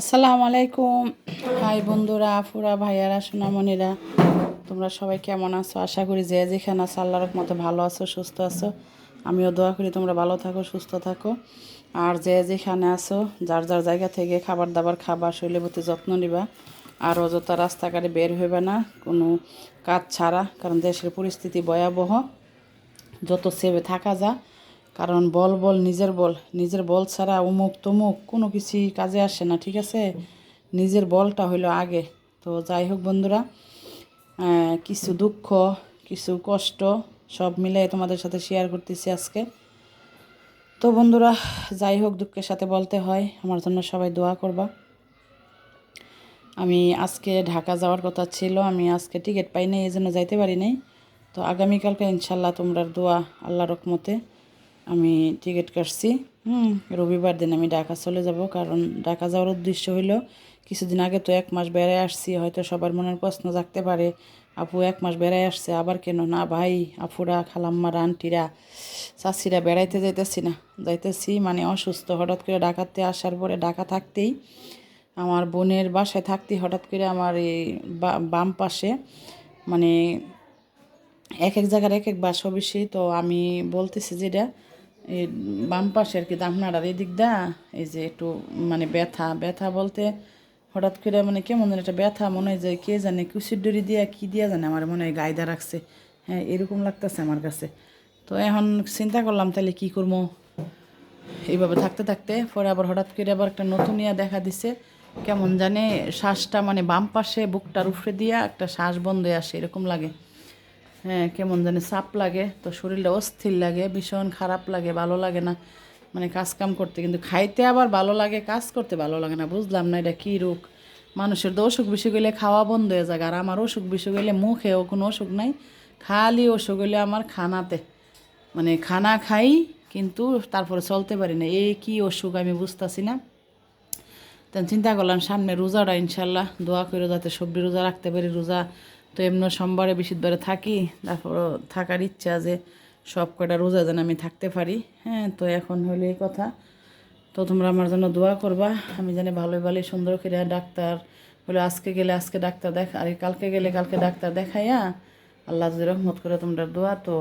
আসসালামু আলাইকুম। হাই বন্ধুরা আফুরা ভাইয়ারা, সোনামণিরা, তোমরা সবাই কেমন আছো? আশা করি যে যেখানে আছো, আল্লাহর মতো ভালো আছো, সুস্থ আছো। আমিও দোয়া করি তোমরা ভালো থাকো, সুস্থ থাকো। আর যে যেখানে আছো, যার যার জায়গা থেকে খাবার দাবার খাবার শৈলের প্রতি যত্ন নিবা। আর অযথা রাস্তাঘাটে বের হইবে না, কোনো কাজ ছাড়া, কারণ দেশের পরিস্থিতি ভয়াবহ। যত সেভে থাকা যা কারণ বল বল, নিজের বল। নিজের বল ছাড়া উমুক তমুক কোনো কিছুই কাজে আসে না, ঠিক আছে? নিজের বলটা হইল আগে। তো যাই হোক বন্ধুরা কিছু দুঃখ, কিছু কষ্ট সব মিলে তোমাদের সাথে শেয়ার করতেছি আজকে। তো বন্ধুরা, যাই হোক দুঃখের সাথে বলতে হয়, আমার জন্য সবাই দোয়া করবা। আমি আজকে ঢাকা যাওয়ার কথা ছিল, আমি আজকে টিকিট পাই নাই এই জন্য যাইতে পারি নাই। তো আগামীকালকে ইনশাল্লাহ তোমরা দোয়া আল্লাহ রকমতে আমি টিকিট কাটছি। হুম, রবিবার দিন আমি ঢাকা চলে যাব কারণ ঢাকা যাওয়ার উদ্দেশ্য হইল কিছুদিন আগে তো এক মাস বেড়ায় আসছি, হয়তো সবার মনের প্রশ্ন জাগতে পারে, আপু এক মাস বেড়ায় আসছে, আবার কেন? না ভাই, আপুরা, খালাম্মারা, আন্টিরা চাষিরা বেড়াইতে যাইতেছি না, যাইতেছি মানে অসুস্থ। হঠাৎ করে ঢাকাতে আসার পরে ঢাকা থাকতেই আমার বোনের বাসায় থাকতে হঠাৎ করে আমার এই বাম পাশে মানে এক এক জায়গার এক এক বাসা বেশি তো আমি বলতেছি যেটা এই বাম পাশে আর কি আপনার এই দিক দা, এই যে একটু মানে ব্যথা ব্যথা বলতে হঠাৎ করে মানে কেমন একটা ব্যথা, মনে হয় যে কে জানে কুশির ডরি দিয়া কি দিয়া জানে, আমার মনে হয় গায়দা রাখছে। হ্যাঁ এরকম লাগতেছে আমার কাছে। তো এখন চিন্তা করলাম তাহলে কি করব? এইভাবে থাকতে থাকতে, পরে আবার হঠাৎ করে আবার একটা নতুন ইয়া দেখা দিছে। কেমন জানে শ্বাসটা মানে বাম পাশে বুকটার উপরে দিয়া একটা শ্বাস বন্ধ আসে, এরকম লাগে। হ্যাঁ কেমন জানি চাপ লাগে, তো শরীরটা অস্থির লাগে, ভীষণ খারাপ লাগে, ভালো লাগে না। মানে কাজ কাম করতে, কিন্তু খাইতে আবার ভালো লাগে, কাজ করতে ভালো লাগে না, বুঝলাম না এটা কী রোগ। মানুষের তো অসুখ বিসুখ হইলে খাওয়া বন্ধ হয়ে যায়, আর আমার অসুখ বিসুখ হইলে মুখেও কোনো অসুখ নাই, খালি অসুখ হইলে আমার খানাতে। মানে খানা খাই, কিন্তু তারপরে চলতে পারি না এই কি অসুখ আমি বুঝতেছি না। তখন চিন্তা করলাম সামনে রোজাটা, ইনশাল্লাহ, দোয়া করে যাতে সবজি রোজা রাখতে পারি, রোজা তো এমনি সোমবারে বৃহস্পতিবারে থাকি তারপর থাকার ইচ্ছা যে সব কটা রোজা যেন আমি থাকতে পারি। হ্যাঁ তো এখন হইলে এই কথা। তো তোমরা আমার জন্য দোয়া করবা। আমি জানি ভালোই ভালোই সুন্দর করে ডাক্তার বলে আজকে গেলে আজকে ডাক্তার দেখা, আর কালকে গেলে কালকে ডাক্তার দেখাইয়া আল্লাহ যদি রহমত করে তোমরা দোয়া, তো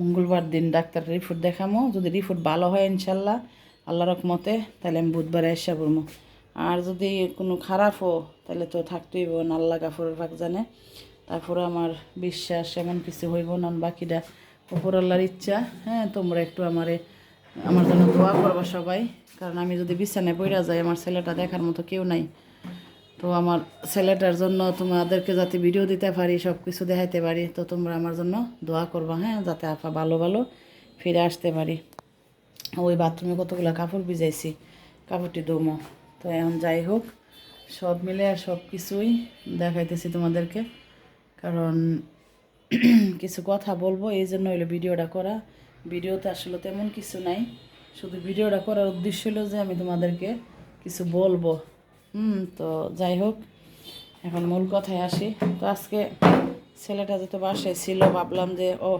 মঙ্গলবার দিন ডাক্তার রিপোর্ট দেখামো। যদি রিপোর্ট ভালো হয় ইনশাল্লাহ, আল্লাহ রকমতে তাহলে আমি বুধবারে এসে পড়ব আর যদি কোনো খারাপও, তাহলে তো থাকতেই না, আল্লাহ গাফরের ভাগ জানে। তারপরে আমার বিশ্বাস, এমন কিছু হইব না, বাকিটা উপর আল্লাহর ইচ্ছা। হ্যাঁ তোমরা একটু আমারে, আমার জন্য দোয়া করবা সবাই। কারণ আমি যদি বিছানায় পড়া যাই, আমার ছেলেটা দেখার মতো কেউ নাই। তো আমার ছেলেটার জন্য তোমাদেরকে যাতে ভিডিও দিতে পারি সব কিছু দেখাইতে পারি, তো তোমরা আমার জন্য দোয়া করবা হ্যাঁ যাতে আপা ভালো ভালো ফিরে আসতে পারি। ওই বাথরুমে কতগুলো কাপড় ভিজাইছি, কাপড়টি দমো তো এখন যাই হোক, সব মিলে আর সব কিছুই দেখাইতেছি তোমাদেরকে। কারণ কিছু কথা বলব, এই জন্য হইল ভিডিওটা করা। ভিডিওতে আসলে তেমন কিছু নাই। শুধু ভিডিওটা করার উদ্দেশ্য হলো যে আমি তোমাদেরকে কিছু বলব। হুম, তো যাই হোক, এখন মূল কথায় আসি। তো আজকে ছেলেটা যেহেতু বাসায় ছিল, ভাবলাম যে, ও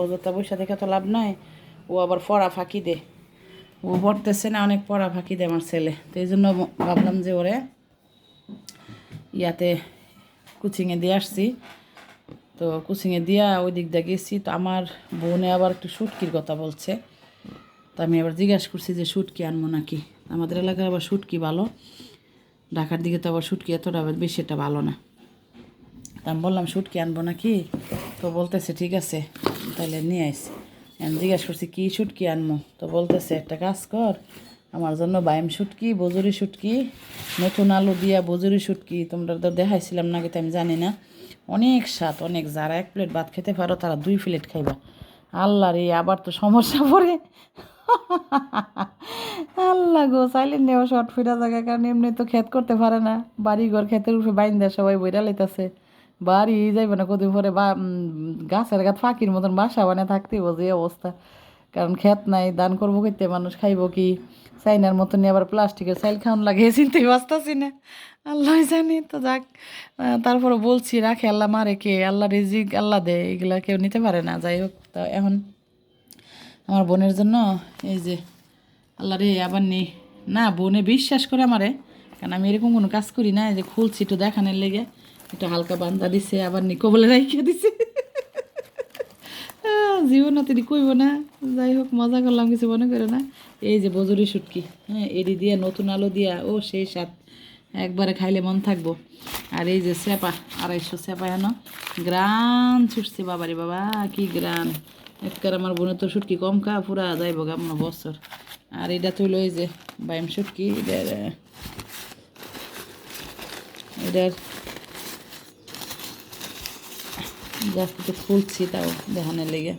অযথা পয়সা দেখে তো লাভ নাই, ও আবার পড়া ফাঁকি দে। ও পড়তেছে না, অনেক পড়া ফাঁকি দেয় আমার ছেলে। তো এই জন্য ভাবলাম যে ওরে ইয়াতে কোচিংয়ে দিয়ে আসছি। তো কোচিংয়ে দিয়া ওই দিক দিয়ে গেছি, তো আমার বোনে আবার একটু শুটকির কথা বলছে। তো আমি আবার জিজ্ঞাসা করছি যে, শুটকি আনব নাকি? আমাদের এলাকায় আবার শুটকি ভালো, ঢাকার দিকে তো আবার শুটকি এতটা আবার বেশি একটা ভালো না। তা আমি বললাম, শুটকি আনব নাকি? তো বলতেছে, ঠিক আছে তাহলে নিয়ে আইসি। আমি জিজ্ঞাসা করছি, কী শুটকি আনব? তো বলতেছে, একটা কাজ কর, আমার জন্য বাইম শুটকি, বজুরি শুটকি, নতুন আলু দিয়া বজুরি শুটকি, তোমরা তো দেখাইছিলাম নাকি তো আমি জানি না। অনেক স্বাদ, অনেক। যারা এক প্লেট ভাত খেতে পারো, তারা দুই প্লেট খাইবা। আল্লাহ রে, আবার তো সমস্যা পড়ে। আল্লাহ গো চাইলেন নেওয়া শর্ট ফিরা জায়গা, কারণ এমনি তো ক্ষেত করতে পারে না। বাড়ি ঘর ক্ষেতের উপরে বাইন দেয় সবাই বইরা লইতাছে। বাড়ি যাইবে না, কদিন পরে বা গাছের গাছ ফাঁকির মতন বাসা বানিয়ে থাকতে যে অবস্থা। কারণ খেত নাই, দান করব করতে মানুষ খাইব কি? চাইনার মতন আবার প্লাস্টিকের চাইল খাওয়ান লাগে চিনতেই বাঁচতাছি না। আল্লাহ জানি, তো যাক তারপরে বলছি, রাখে আল্লাহ মারে কে? আল্লাহ রিজিক আল্লাহ দে এগুলা কেউ নিতে পারে না, যাই হোক। তা এখন আমার বোনের জন্য এই যে, আল্লাহ রে, আবার নেই না, বোনে বিশ্বাস করে আমারে, কারণ আমি এরকম কোনো কাজ করি না যে খুলছি একটু দেখানোর লেগে, একটু হালকা বান্ধা দিছে, আবার নিকো বলে রাইখে দিছে। আহ, জীবনে তিনি কইব না। যাই হোক মজা করলাম কিছু মনে করে না। এই যে বজরি শুটকি হ্যাঁ এডি দিয়ে নতুন আলো দিয়া ও সেই স্বাদ। একবারে খাইলে মন থাকব। আর এই যে সেপা আড়াইশো সেপা এনো। গ্রান ছুটছে বাবারে বাবা কি গ্রান। একবার আমার বোনের তো শুটকি কম খা পুরা যাইব গা মনে বছর। আর এটা তুইলো এই যে বাইম শুটকি এটার এটার জাস্ট খুলছি তাও দেখানোর লেগে।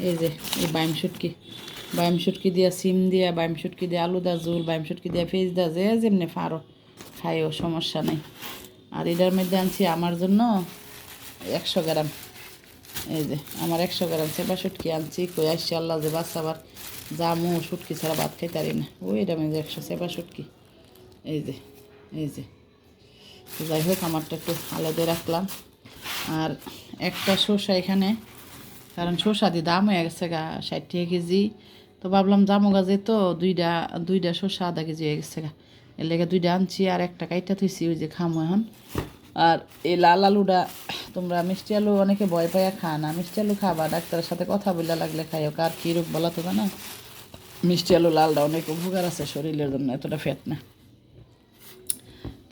এই যে, এই বাইম শুটকি। বাইম শুটকি দিয়া সিম দিয়া বাইম শুটকি দিয়া আলু দা জোল বাইম শুটকি দিয়া ফেজ দা যে যেমনি ফারো খাইও, সমস্যা নেই। আর এটার মধ্যে আনছি আমার জন্য একশো গ্রাম। এই যে, আমার একশো গ্রাম সেবা শুটকি আনছি, কই আসছি আল্লাহ যে বাচ্চা আবার জামু, শুটকি ছাড়া ভাত খাইতে পারি না। ওই এটা মধ্যে একশো সেবা শুটকি। এই যে এই যে। যাই হোক, আমারটা একটু আলাদা রাখলাম। আর একটা শসা এখানে। কারণ শসা দিয়ে দাম হয়ে গেছে গা ষাট টাকা কেজি। তো ভাবলাম জামু গাছে তো দুইটা দুইটা শসা আধা কেজি হয়ে গেছে গা। এর লেগে দুইটা আনছি আর একটা কাইটা থইছি, ওই যে খামো এখন। আর এই লাল আলুটা তোমরা মিষ্টি আলু অনেকে ভয় পাইয়া খায় না। মিষ্টি আলু খাবা, ডাক্তারের সাথে কথা বললে লাগলে খাইও। কার কী রোগ বলা তো না মিষ্টি আলু লালটা অনেক উপকার আছে শরীরের জন্য, এতটা ফ্যাট না।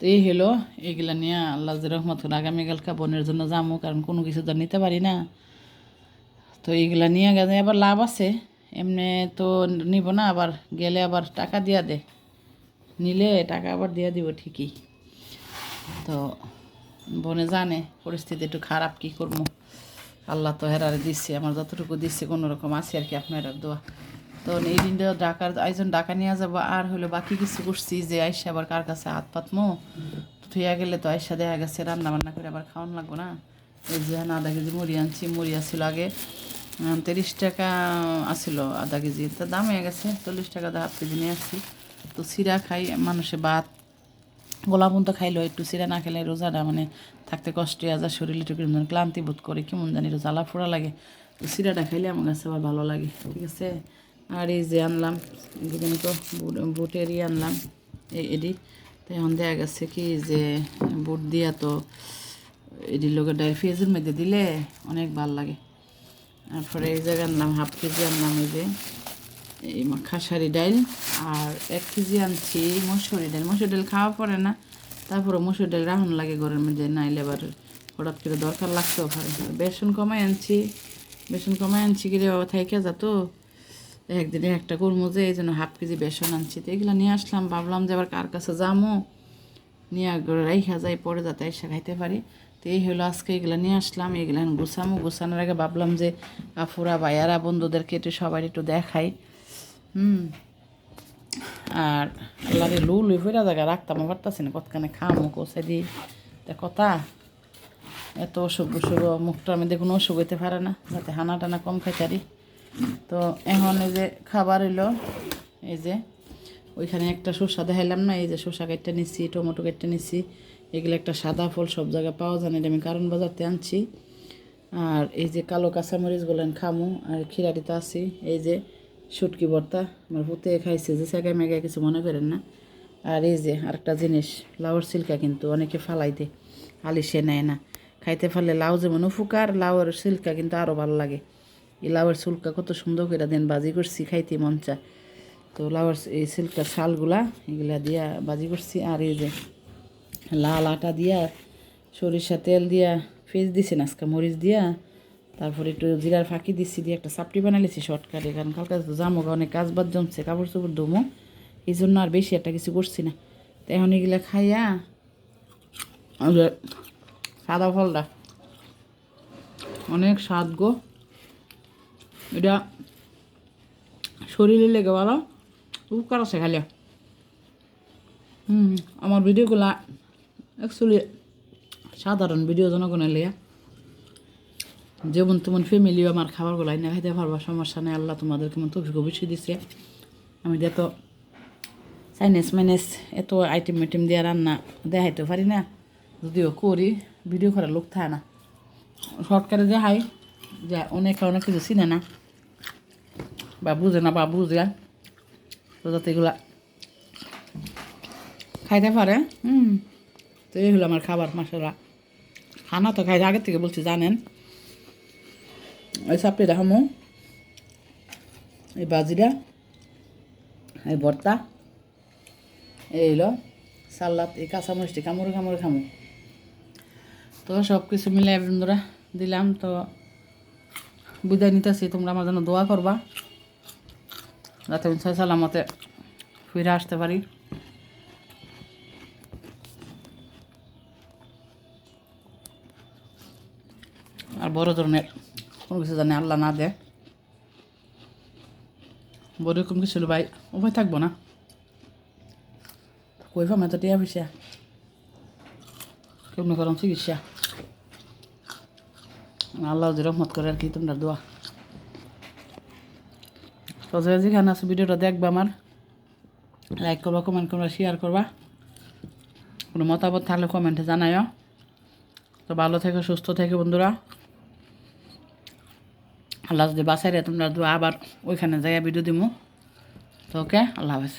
এই হলো, এগুলা নিয়ে আল্লাহ রহমত আগামীকালকা বোনের জন্য যাব কারণ কোনো কিছু তো নিতে পারি না। তো এইগুলা নিয়ে গেলে আবার লাভ আছে। এমনি তো নিব না, আবার গেলে আবার টাকা দিয়া দে। নিলে টাকা আবার দিয়া দিব ঠিকই। তো বোনে জানে, পরিস্থিতি একটু খারাপ, কি করব? আল্লাহ তো হেরারে দিচ্ছে আমার যতটুকু দিচ্ছে কোনো রকম আছে আর কি আপনার দোয়া। তো এই দিনটা ডাকার আয়োজন ডাকা নিয়ে যাব, আর হলো বাকি কিছু করছি যে আইসা আবার কার কাছে হাত পাতমো। তো থুইয়া গেলে তো আইসা দেখা গেছে রান্না বান্না করে আবার খাওয়ান লাগবো না। এই যে আধা কেজি মুড়ি আনছি, মুড়ি আসছিল আগে তিরিশ টাকা আসছিল আধা কেজি। তো দাম হয়ে গেছে, চল্লিশ টাকা হাফ কেজি নিয়ে আসছি। তো সিরা খাই, মানুষে ভাত গোলা পর্যন্ত খাইলো একটু সিরা না খেলে রোজাটা মানে থাকতে কষ্ট হয়ে যায় শরীরে একটু কেমন ক্লান্তি বোধ করে, কেমন জানি রোজা জ্বালা ফোড়া লাগে। তো সিরাটা খাইলে আমার কাছে আবার ভালো লাগে, ঠিক আছে? আর এই যে আনলাম এগুলো তো বুট- বুটেরই আনলাম এডি তো এখন দেখা গেছে কি যে বুট দিয়া তো এডির লোকের ডাই ফ্রিজের মধ্যে দিলে অনেক ভালো লাগে। তারপরে এই জায়গায় আনলাম, হাফ কেজি আনলাম এই যে, এই খাসারি ডাইল আর এক কেজি আনছি মসুরি ডাল মসুর ডাল খাওয়া পড়ে না তারপরে মসুর ডাল রাহন লাগে ঘরের মধ্যে, নাইলে আবার হঠাৎ করে দরকার লাগতেও পারে। বেসন কমাই আনছি, বেসন কমাই আনছি কি রে বাবা, থাইকে যা তো। একদিনে একটা যে, এই জন্য হাফ কেজি বেসন আনছি তো এগুলো নিয়ে আসলাম। ভাবলাম যে আবার কার কাছে যামো। নিয়ে রাইখা যাই, পরে যাতে এসে খাইতে পারি। তো এই হলো আজকে এগুলো নিয়ে আসলাম। এগুলো গুছামো। গুছানোর আগে ভাবলাম যে কাফুরা ভাইয়ারা, বন্ধুদেরকে একটু সবাই একটু দেখাই। হুম। আর আল্লাহরে লু লুই ফেরা জায়গা রাখতাম পারতাছি না। কতখানে খামো কোসে দিই। তা কথা, এত অসুখ বিসুখ মুখটার মধ্যে কোনো অসুখ হইতে পারে না। যাতে হানা টানা কম খাইতারি তো এখন এই যে খাবার হইল, এই যে ওইখানে একটা শসা দেখাইলাম না, এই যে শসা কেটে নিচ্ছি টমেটো কেটে নিচ্ছি এগুলো একটা সাদা ফল সব জায়গায় পাওয়া যায় না, এটা আমি কারণ বাজারতে আনছি। আর এই যে কালো কাঁচামরিচ বলেন খামু, আর খিরাটিতে আছি, এই যে শুটকি ভর্তা, আমার পুতে খাইছে, যে সেগাই মেগাই কিছু মনে করেন না। আর এই যে আরেকটা জিনিস, লাউর সিল্কা কিন্তু অনেকে ফালাইতে, আলিশে নেয় না। খাইতে পারলে লাউ যেমন উপকার, লাউয়ের সিল্কা কিন্তু আরও ভালো লাগে। এই লাউয়ের সিল্কা কত সুন্দর করে দেন, বাজি করছি, খাইতে মন চায়। তো লাউয়ের এই সিল্কার শালগুলা এগুলা দিয়া বাজি করছি, আর এই যে লাল আটা দিয়া সরিষা তেল দিয়া ফেস দিছি নাচকা মরিচ দিয়া, তারপরে একটু জিরার ফাঁকি দিচ্ছি দিয়ে একটা সাপটি বানাইছি শর্টকাটে, কারণ কালকে তো জামো, অনেক কাজ বাদ জমছে কাপড় চোপড় দমো এই জন্য আর বেশি একটা কিছু করছি না। তো এখন এগুলা খাইয়া সাদা ফলটা, অনেক স্বাদ গো। এটা শরীরে লেগে ভালো, উপকার আছে খালি। হুম, আমার ভিডিওগুলা অ্যাকচুয়ালি সাধারণ ভিডিও জনগণের লিয়া যেমন তেমন ফ্যামিলিও আমার খাবারগুলো না খাইতে পারবা, সমস্যা নেই, আল্লাহ তোমাদের তোমাদেরকে মতো অভিজ্ঞ দিছে। আমি যে তো চাইনিজ মাইনিজ এত আইটেম আইটেম দিয়ে রান্না দেখাইতে পারি না, যদিও করি, ভিডিও করার লোক থাকে না। শর্টকাটে দেখাই, যে অনেকে অনেক কিছু চিনে না। বা বুঝে না বা বুঝে তো যাতে খাইতে পারে, হুম। তো এই হলো আমার খাবার মাসারা খানা তো খাইতে আগের থেকে বলছি, জানেন? এই সাপড়ি দেখামো এই বাজিরা, এই ভর্তা, এই হলো সালাদ, এই কাঁচামরিচটি কামড়ে কামড়ে খামো। তো সব কিছু মিলে বন্ধুরা দিলাম, তো বিদায় নিতেছি, তোমরা আমার জন্য দোয়া করবা। যাতে আমি সালামতে ফিরে আসতে পারি। আর বড় ধরনের কোনো কিছু জানে আল্লাহ না দেয়। বড় রকম কিছু ভাই, উপায় থাকব না। কই ফামে তো টিয়া পয়সা কেমনি করম চিকিৎসা। আল্লাহ রহমত করে আর কি, তোমরা দোয়া। তো যে যেখানে আছে, ভিডিওটা দেখবা আমার। লাইক করবা কমেন্ট করবা শেয়ার করবা। কোনো মতামত থাকলে কমেন্টে জানাইও। তো ভালো থেকে, সুস্থ থেকে, বন্ধুরা। আল্লাহ যদি বাসায় তোমরা আবার ওইখানে যাইয়া ভিডিও দিমু। তো ওকে, আল্লাহ হাফেজ।